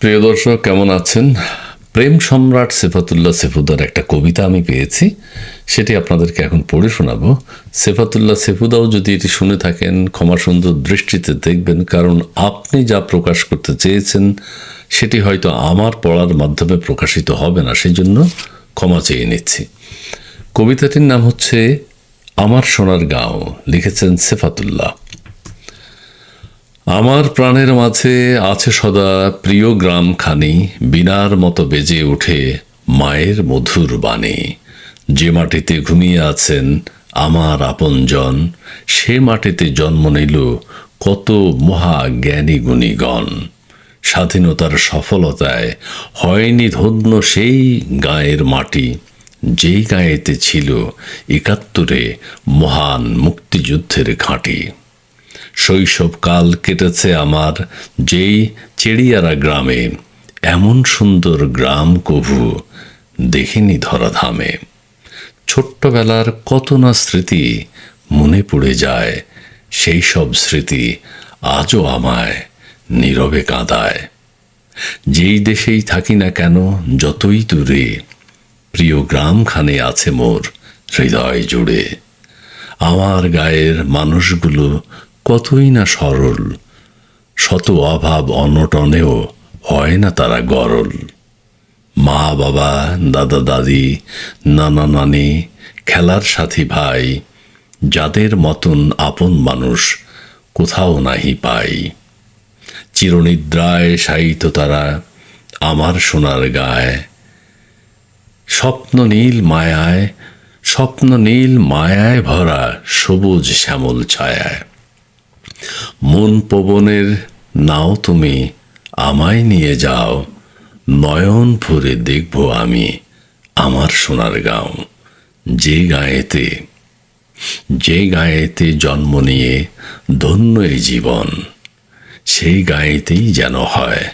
প্রিয় দর্শক, কেমন আছেন? প্রেম সম্রাট সেফাতুল্লাহ সেফুদার একটা কবিতা আমি পেয়েছি। সেটি আপনাদেরকে এখন পড়ে শোনাবো। সেফাতুল্লাহ সেফুদাও যদি এটি শুনে থাকেন ক্ষমা সুন্দর দৃষ্টিতে দেখবেন, কারণ আপনি যা প্রকাশ করতে চেয়েছেন, সেটি হয়তো আমার পড়ার মাধ্যমে প্রকাশিত হবে না সেই জন্য ক্ষমা চেয়ে নিচ্ছি। কবিতাটির নাম হচ্ছে, আমার সোনার গাঁও লিখেছেন সেফাতুল্লাহ। আমার প্রাণের মাঝে আছে সদা প্রিয় গ্রামখানি, বিনার মতো বেজে ওঠে মায়ের মধুর বাণী। যে মাটিতে ঘুমিয়ে আছেন আমার আপনজন, সে মাটিতে জন্ম নিল কত মহা জ্ঞানী গুণীগণ। স্বাধীনতার সফলতায় হয়নি ধন্য সেই গায়ের মাটি, যেই গায়েতে ছিল একাত্তরে মহান মুক্তিযুদ্ধের ঘাঁটি। শৈশবকাল কেটেছে আমার, যেই চেড়িয়ারা গ্রামে। এমন সুন্দর গ্রাম কভু, দেখিনি ধরাধামে। ছোট্টবেলার কত না স্মৃতি মনে পড়ে যায়, সেই সব স্মৃতি আজও আমায় নীরবে কাঁদায়। যেই দেশেই থাকি না কেন, যতই দূরে, প্রিয় গ্রামখানে আছে মোর হৃদয় জুড়ে। আমার গায়ের মানুষগুলো কতই না সরল, শত অভাব অনটনেও হয় না তারা গরল। মা, বাবা, দাদা, দাদি, নানা, নানি, খেলার সাথী ভাই, যাদের মতন আপন মানুষ কোথাও নাহি পাই। চিরনিদ্রায় শায়িত তারা আমার সোনার গায়। স্বপ্ন নীল মায়ায়, স্বপ্ন নীল মায়ায় ভরা সবুজ শ্যামল ছায়ায়। মন পবনের, নাও তুমি আমায় নিয়ে যাও। নয়ন ভরে দেখব আমি আমার সোনার গাঁও। যে গায়েতে যে গায়েতে জন্ম নিয়ে ধন্য এই জীবন, সেই গায়েতেই যেন হয়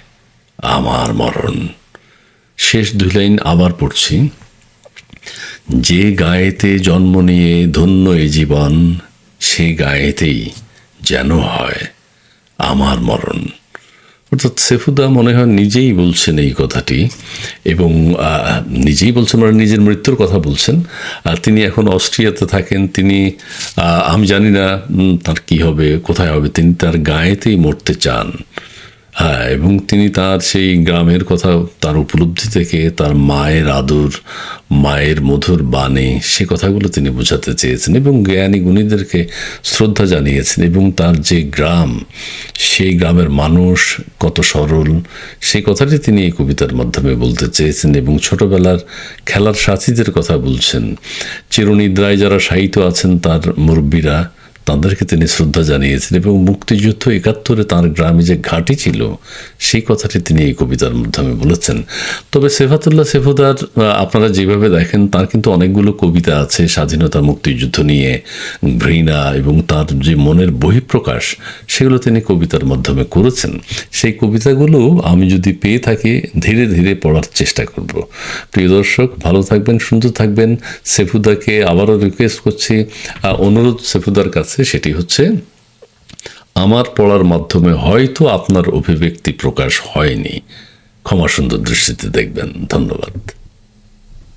আমার মরণ। শেষ দুই লাইন আবার পড়ছি। যে গায়েতে জন্ম নিয়ে ধন্য এই জীবন, সে গায়েতেই যেন হয় আমার মরণ। অর্থাৎ সেফুদা মনে হয় নিজেই বলছেন এই কথাটি এবং নিজেই বলছেন মানে নিজের মৃত্যুর কথা বলছেন। আর তিনি এখন অস্ট্রিয়াতে থাকেন, তিনি আমি জানি না তার কি হবে, কোথায় হবে, তিনি তার গায়েতেই মরতে চান। এবং তিনি তার সেই গ্রামের কথা তার উপলব্ধি থেকে তার মায়ের আদর, মায়ের মধুর বাণী, সে কথাগুলো তিনি বোঝাতে চেয়েছেন এবং জ্ঞানী গুণীদেরকে শ্রদ্ধা জানিয়েছেন এবং তার যে গ্রাম, সেই গ্রামের মানুষ কত সরল সেই কথাটি তিনি এই কবিতার মাধ্যমে বলতে চেয়েছেন এবং ছোটবেলার খেলার সাথীদের কথা বলছেন। চিরনিদ্রায় যারা সাহিত্য আছেন তার মুরব্বীরা তাদেরকে তিনি শ্রদ্ধা জানিয়েছেন এবং মুক্তিযুদ্ধ একাত্তরে তার গ্রামে যে ঘাঁটি ছিল, সেই কথাটি তিনি এই কবিতার মাধ্যমে বলেছেন। তবে সেফাতুল্লাহ সেফুদার আপনারা যেভাবে দেখেন, তার কিন্তু অনেকগুলো কবিতা আছে স্বাধীনতা মুক্তিযুদ্ধ নিয়ে, ঘৃণা এবং তার যে মনের বহিঃপ্রকাশ, সেগুলো তিনি কবিতার মাধ্যমে করেছেন। সেই কবিতাগুলো আমি যদি পেয়ে থাকি, ধীরে ধীরে পড়ার চেষ্টা করব। প্রিয় দর্শক, ভালো থাকবেন, সুন্দর থাকবেন। সেফুদাকে আবারও রিকোয়েস্ট করছি। অনুরোধ সেফুদার কাছে। সেটি হচ্ছে, আমার পড়ার মাধ্যমে হয়তো আপনার অভিব্যক্তি প্রকাশ হয়নি। ক্ষমা সুন্দর দৃষ্টিতে দেখবেন। ধন্যবাদ।